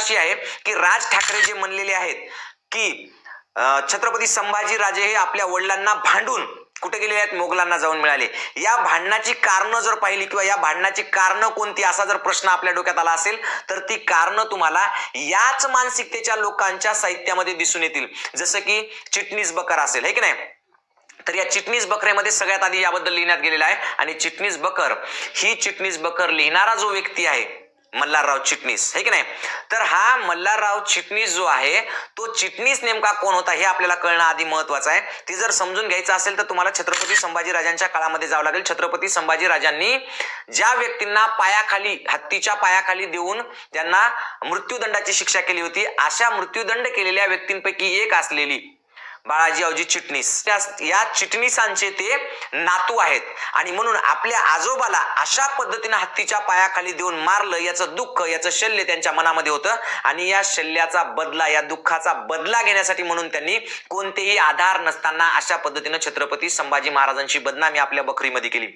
अशी आहे की राज ठाकरे जे म्हणलेले आहेत की छत्रपती संभाजी राजे हे आपल्या वडिलांना भांडून कुठे गेले आहेत? मोगलांना जाऊन मिळाले. या भांडणाची कारणं जर पाहिली किंवा या भांडणाची कारणं कोणती असा जर प्रश्न आपल्या डोक्यात आला असेल तर ती कारणं तुम्हाला याच मानसिकतेच्या लोकांच्या साहित्यामध्ये दिसून येतील. जसं की चिटणीस बकर असेल हे की नाही? तर या चिटणीस बकरेमध्ये सगळ्यात आधी याबद्दल लिहिण्यात गेलेलं आहे. आणि चिटणीस बकर ही चिटणीस बकर लिहिणारा जो व्यक्ती आहे मल्हारराव चिटणीस हे की नाही? तर हा मल्हारराव चिटणीस जो आहे तो चिटणीस नेमका कोण होता हे आपल्याला कळणं आधी महत्वाचं आहे. ते जर समजून घ्यायचं असेल तर तुम्हाला छत्रपती संभाजी राजांच्या काळामध्ये जावं लागेल. छत्रपती संभाजी राजांनी ज्या व्यक्तींना पायाखाली हत्तीच्या पायाखाली देऊन त्यांना मृत्यूदंडाची शिक्षा केली होती अशा मृत्यूदंड केलेल्या व्यक्तींपैकी एक असलेली बाळाजी अवजी चिटणीस. त्या या चिटणीसांचे ते नातू आहेत. आणि म्हणून आपल्या आजोबाला अशा पद्धतीने हत्तीच्या पायाखाली देऊन मारलं याचं दुःख याचं शल्य त्यांच्या मनामध्ये होतं. आणि या शल्याचा बदला या दुःखाचा बदला घेण्यासाठी म्हणून त्यांनी कोणतेही आधार नसताना अशा पद्धतीनं छत्रपती संभाजी महाराजांची बदनामी आपल्या बकरीमध्ये केली.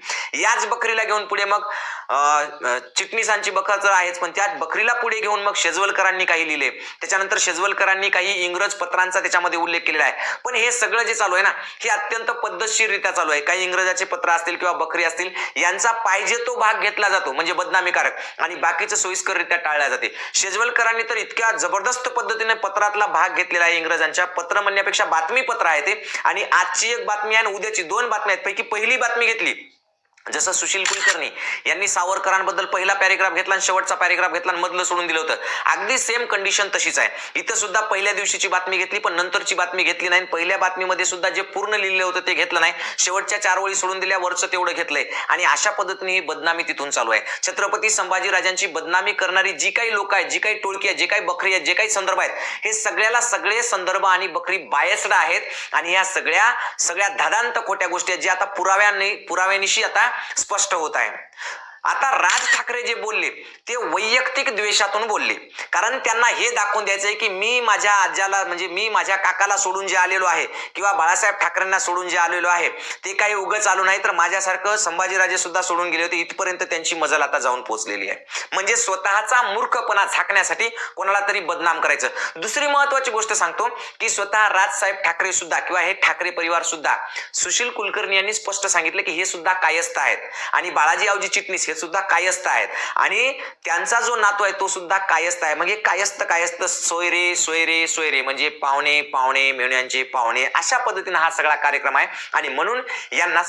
याच बकरीला घेऊन पुढे मग चिटणीसांची बखर तर आहेच पण त्यात बकरीला पुढे घेऊन मग शेजवलकरांनी काही लिहिले. त्याच्यानंतर शेजवलकरांनी काही इंग्रज पत्रांचा त्याच्यामध्ये उल्लेख केलेला आहे. पण हे सगळं जे चालू आहे ना हे अत्यंत पद्धतशीररित्या चालू आहे. काही इंग्रजाचे पत्र असतील किंवा बकरी असतील यांचा पाहिजे तो भाग घेतला जातो म्हणजे बदनामीकारक. आणि बाकीचं सोयीस्कररित्या टाळल्या जाते. शेजवलकरांनी तर इतक्या जबरदस्त पद्धतीने पत्रातला भाग घेतलेला आहे इंग्रजांच्या. पत्र म्हणण्यापेक्षा बातमी पत्र आहे ते. आणि आजची एक बातमी आहे आणि उद्याची दोन बातम्या आहेत. पैकी पहिली बातमी घेतली. जसं सुशील कुलकर्णी यांनी सावरकरांबद्दल पहिला पॅरेग्राफ घेतला आणि शेवटचा पॅरेग्राफ घेतला आणि मधलं सोडून दिलं होतं. अगदी सेम कंडिशन तशीच आहे. इथं सुद्धा पहिल्या दिवशीची बातमी घेतली पण नंतरची बातमी घेतली नाही. पहिल्या बातमीमध्ये सुद्धा जे पूर्ण लिहिलं होतं ते घेतलं नाही. शेवटच्या चार ओळी सोडून दिल्या वरचं तेवढं घेतलंय. आणि अशा पद्धतीने ही बदनामी तिथून चालू आहे. छत्रपती संभाजी राजांची बदनामी करणारी जी काही लोक आहेत जी काही टोळकी आहे जे काही बकरी आहेत जे काही संदर्भ आहेत हे सगळ्याला सगळे संदर्भ आणि बकरी बायस्ड आहेत. आणि या सगळ्या सगळ्या धादांत खोट्या गोष्टी आहेत जे आता पुराव्याने पुराव्यानिशी आता स्पष्ट होत आहे. आता राज ठाकरे जे बोलले ते वैयक्तिक द्वेषातून बोलले. कारण त्यांना हे दाखवून द्यायचं आहे की मी माझ्या आज्याला म्हणजे मी माझ्या काकाला सोडून जे आलेलो आहे किंवा बाळासाहेब ठाकरेंना सोडून जे आलेलो आहे ते काही उगच आलो नाही. तर माझ्यासारखं संभाजीराजे सुद्धा सोडून गेले होते. इथपर्यंत त्यांची मजल आता जाऊन पोहोचलेली आहे. म्हणजे स्वतःचा मूर्खपणा झाकण्यासाठी कोणाला तरी बदनाम करायचं. दुसरी महत्वाची गोष्ट सांगतो की स्वतः राजसाहेब ठाकरे सुद्धा किंवा हे ठाकरे परिवार सुद्धा सुशील कुलकर्णी यांनी स्पष्ट सांगितलं की हे सुद्धा कायस्थ आहेत. आणि बाळाजी आवजी चिटणीस हे सुद्धा कायस्थ आहेत. आणि त्यांचा जो नातू आहे तो सुद्धा कायस्थ आहे. म्हणजे कायस्थ कायस्थ सोयरे सोयरे सोयरे. म्हणजे पाहुणे पाहुणे मेहण्यांचे पाहुणे. अशा पद्धतीने हा सगळा कार्यक्रम आहे. आणि म्हणून यांना